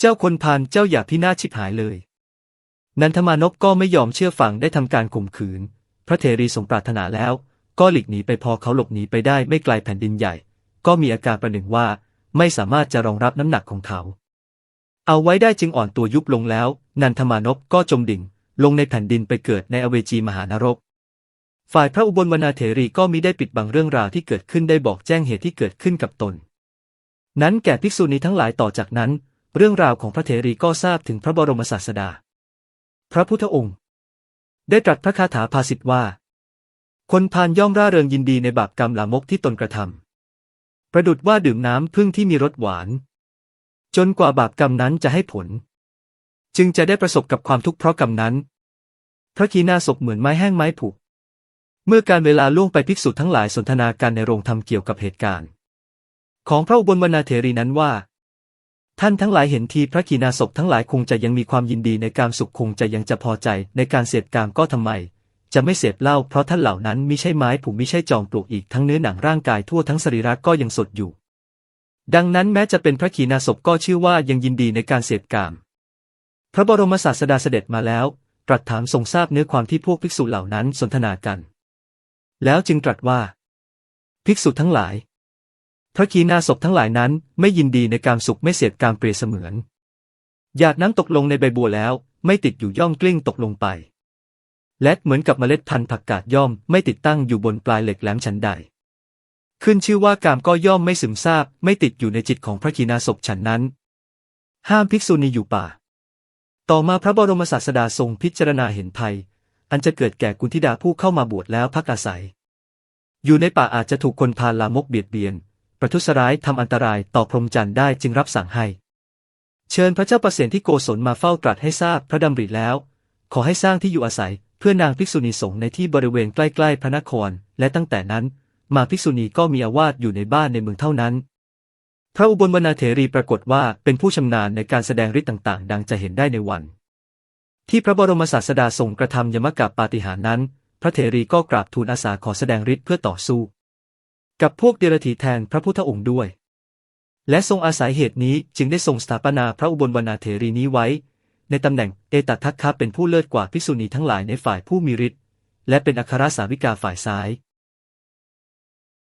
เจ้าคนพานเจ้าอย่าพินาศชิบหายเลย นันทมานพก็ไม่ยอมเชื่อฟังได้ทำการข่มขืน พระเทรีทรงปรารถนาแล้ว ก็หลีกหนีไปพอเขาหลบหนีไปได้ไม่ไกลแผ่นดินใหญ่ ก็มีอาการประหนึ่งว่า ไม่สามารถจะรองรับน้ำหนักของเขา เอาไว้ได้จึงอ่อนตัวยุบลงแล้ว นันทมานพก็จมดิ่ง ลงในแผ่นดินไปเกิดในอเวจีมหานรก ฝ่ายพระอุบลวรรณาเถรีก็มิได้ปิดบังเรื่องราวที่เกิดขึ้นได้บอกแจ้งเหตุที่เกิดขึ้นกับตน นั้นแก่ภิกษุณีทั้งหลายต่อจากนั้น เรื่องราวของพระเถรีก็ทราบถึงพระบรมศาสดา พระพุทธองค์ ได้ตรัสพระคาถาภาษิตว่า คนพาลย่อมร่าเริงยินดีในบาปกรรมลามกที่ตนกระทำประดุดว่าดื่มน้ำพึ่งที่มีรสหวาน จนกว่าบาปกรรมนั้นจะให้ผล จึงจะได้ประสบกับความทุกข์เพราะกรรมนั้น พระขีณาสพเหมือนไม้แห้งไม้ผุเมื่อการเวลาล่วงไปภิกษุทั้งหลายสนทนากันในโรงธรรมเกี่ยวกับเหตุการณ์ ของพระอุบลวรรณาเถรีนั้นว่า ท่านทั้งหลายเห็นทีพระขีณาสพทั้งหลายคงจะยังมีความยินดีในการสุขคงจะยังจะพอใจในการเสพกามก็ทำไม จะไม่เสพเหล้าเพราะท่านเหล่านั้นมิใช่ไม้ผุมิใช่จอมปลวกอีกทั้งเนื้อหนังร่างกายทั่วทั้งสรีระก็ยังสดอยู่ ดังนั้นแม้จะเป็นพระขีณาสพก็ชื่อว่ายังยินดีในการเสพกาม พระบรมศาสดาเสด็จมาแล้ว ตรัสถามทรงทราบเนื้อความที่พวกภิกษุเหล่านั้นสนทนากัน แล้วจึงตรัสว่า ภิกษุทั้งหลาย พระขีณาสพทั้งหลายนั้นไม่ยินดีในการสุขไม่เสพการเปรียเสมือน หยาดน้ำตกลงในใบบัวแล้ว ไม่ติดอยู่ย่อมกลิ้งตกลงไป และเหมือนกับเมล็ดพันธุ์ผักกาดย่อมไม่ติดตั้งอยู่บนปลายเหล็กแหลมฉันใด ขึ้นชื่อว่ากามก็ย่อมไม่ซึมซาบไม่ติดอยู่ในจิตของพระขีณาสพฉันนั้น ห้ามภิกษุณีอยู่ป่า ต่อมาพระบรมศาสดาทรงพิจารณาเห็นภัย อันจะเกิดแก่กุณธิดาผู้เข้ามาบวชแล้วพักอาศัย อยู่ในป่าอาจจะถูกคนพาลามกเบียดเบียน ประทุษร้ายทำอันตรายต่อพรหมจรรย์ได้จึงรับสั่งให้ เชิญพระเจ้าประเสนที่โกศลมาเฝ้าตรัสให้ทราบพระดำริแล้ว ขอให้สร้างที่อยู่อาศัยเพื่อนางภิกษุณีสงฆ์ในที่บริเวณใกล้ๆพระนคร และตั้งแต่นั้น มาภิกษุณีก็มีอาวาสอยู่ในบ้านในเมืองเท่านั้น พระอุบลวรรณาเถรีปรากฏว่าเป็นผู้ชำนาญในการแสดงฤทธิ์ต่างๆ ดังจะเห็นได้ในวัน ที่พระบรมศาสดาทรงกระทำยมกับปาฏิหาริย์นั้น พระเถรีก็กราบทูลอาสาขอแสดงฤทธิ์เพื่อต่อสู้ กับพวกเดรัจฉีแทนพระพุทธองค์ด้วย และทรงอาศัยเหตุนี้จึงได้ทรงสถาปนาพระอุบลวรรณาเถรีนี้ไว้ ในตำแหน่งเอตัทัคคะเป็นผู้เลิศกว่าภิกษุณีทั้งหลายในฝ่ายผู้มีฤทธิ์และเป็นอัครสาวิกาฝ่ายซ้าย